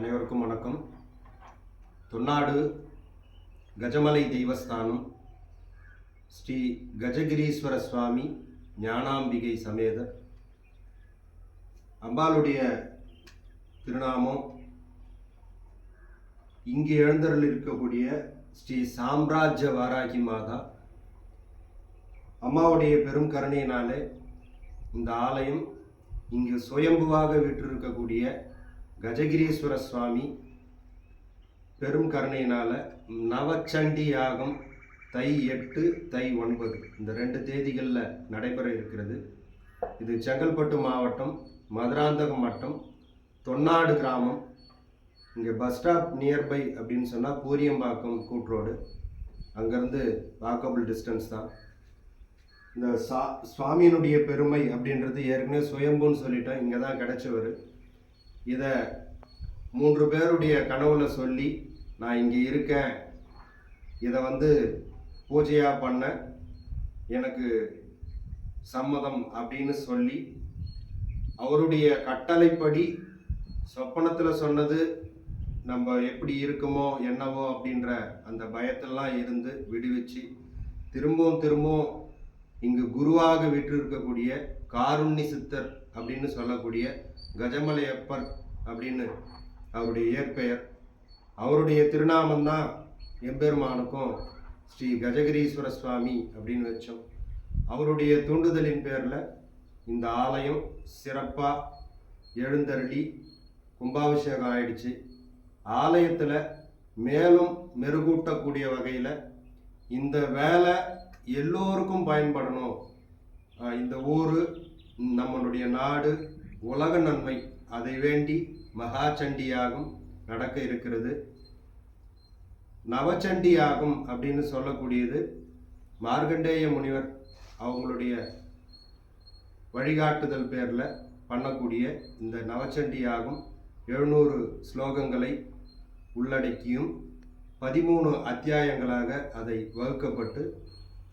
அனைவருக்கும் வணக்கம். தொன்னாடு கஜமலை தெய்வஸ்தானம் ஸ்ரீ கஜகிரீஸ்வர சுவாமி ஞானாம்பிகை சமேத. அம்பாளுடைய திருநாமம் இங்கு எழுந்தருள் இருக்கக்கூடிய ஸ்ரீ சாம்ராஜ்ய வாராகி மாதா. அம்மாவுடைய பெரும் கருணையினாலே இந்த ஆலயம் இங்கு சுயம்புவாக வீற்றிருக்கக்கூடிய கஜகிரீஸ்வர சுவாமி பெரும் கருணையினால் நவச்சண்டி யாகம் தை எட்டு தை ஒன்பது. இந்த ரெண்டு தேதிகளில் நடைபெற இருக்கிறது. இது செங்கல்பட்டு மாவட்டம் மதுராந்தகம் மட்டம் தொன்னாடு கிராமம். இங்கே பஸ் ஸ்டாப் நியர்பை அப்படின்னு சொன்னால் பூரியம்பாக்கம் கூட்ரோடு அங்கேருந்து வாக்கபிள் டிஸ்டன்ஸ் தான். இந்த சா சுவாமியினுடைய பெருமை அப்படின்றது ஏற்கனவே சுயம்புன்னு சொல்லிட்டோம். இங்கே தான் கிடச்சவர். இதை மூன்று பேருடைய கனவுல சொல்லி நான் இங்கே இருக்கேன். இதை வந்து பூஜையாக பண்ண எனக்கு சம்மதம் அப்படின்னு சொல்லி அவருடைய கட்டளைப்படி சொப்பனத்தில் சொன்னது நம்ம எப்படி இருக்குமோ என்னவோ அப்படின்ற அந்த பயத்தெல்லாம் இருந்து விடுவிச்சு திரும்பவும் திரும்பவும் இங்கு குருவாக விற்றிருக்கக்கூடிய காருண்ணி சித்தர் அப்படின்னு சொல்லக்கூடிய கஜமலையப்பர் அப்படின்னு அவருடைய இயற்பெயர். அவருடைய திருநாமந்தான் எம்பெருமானுக்கும் ஸ்ரீ கஜகிரீஸ்வர சுவாமி அப்படின்னு வச்சோம். அவருடைய தூண்டுதலின் பேரில் இந்த ஆலயம் சிறப்பாக எழுந்தருளி கும்பாபிஷேகம் ஆயிடுச்சு. ஆலயத்தில் மேலும் மெருகூட்டக்கூடிய வகையில் இந்த வேலை எல்லோருக்கும் பயன்படணும். இந்த ஊர் நம்மளுடைய நாடு உலக நன்மை அதை வேண்டி மகாச்சண்டியாகும் நடக்க இருக்கிறது. நவச்சண்டி யாகம் அப்படின்னு சொல்லக்கூடியது மார்கண்டேய முனிவர் அவங்களுடைய வழிகாட்டுதல் பேரில் பண்ணக்கூடிய இந்த நவச்சண்டியாகும் எழுநூறு ஸ்லோகங்களை உள்ளடக்கியும் பதிமூணு அத்தியாயங்களாக அதை வகுக்கப்பட்டு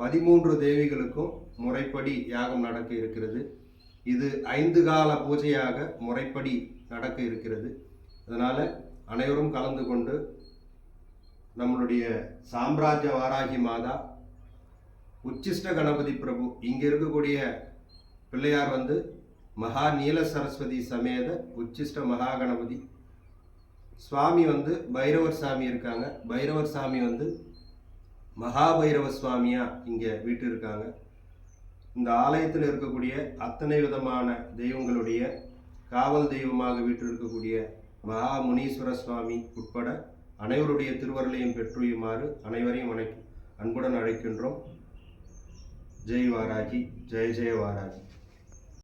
பதிமூன்று தேவிகளுக்கும் முறைப்படி யாகம் நடக்க இருக்கிறது. இது ஐந்து கால பூஜையாக முறைப்படி நடக்க இருக்கிறது. அதனால் அனைவரும் கலந்து கொண்டு நம்மளுடைய சாம்ராஜ்ய வாராகி மாதா உச்சிஷ்ட கணபதி பிரபு இங்கே இருக்கக்கூடிய பிள்ளையார் வந்து மகா நீல சரஸ்வதி சமேத உச்சிஷ்ட மகா கணபதி. சுவாமி வந்து பைரவர் சாமி இருக்காங்க. பைரவர் சாமி வந்து மகாபைரவ சுவாமியாக இங்கே வீட்டு இருக்காங்க. இந்த ஆலயத்தில் இருக்கக்கூடிய அத்தனை விதமான தெய்வங்களுடைய காவல் தெய்வமாக வீற்றிருக்கக்கூடிய இருக்கக்கூடிய மகா முனீஸ்வர சுவாமி உட்பட அனைவருடைய திருவருளையும் பெற்றுயுமாறு அனைவரையும் அனை அன்புடன் அழைக்கின்றோம். ஜெய் வாராகி ஜெய் ஜெய வாராகி.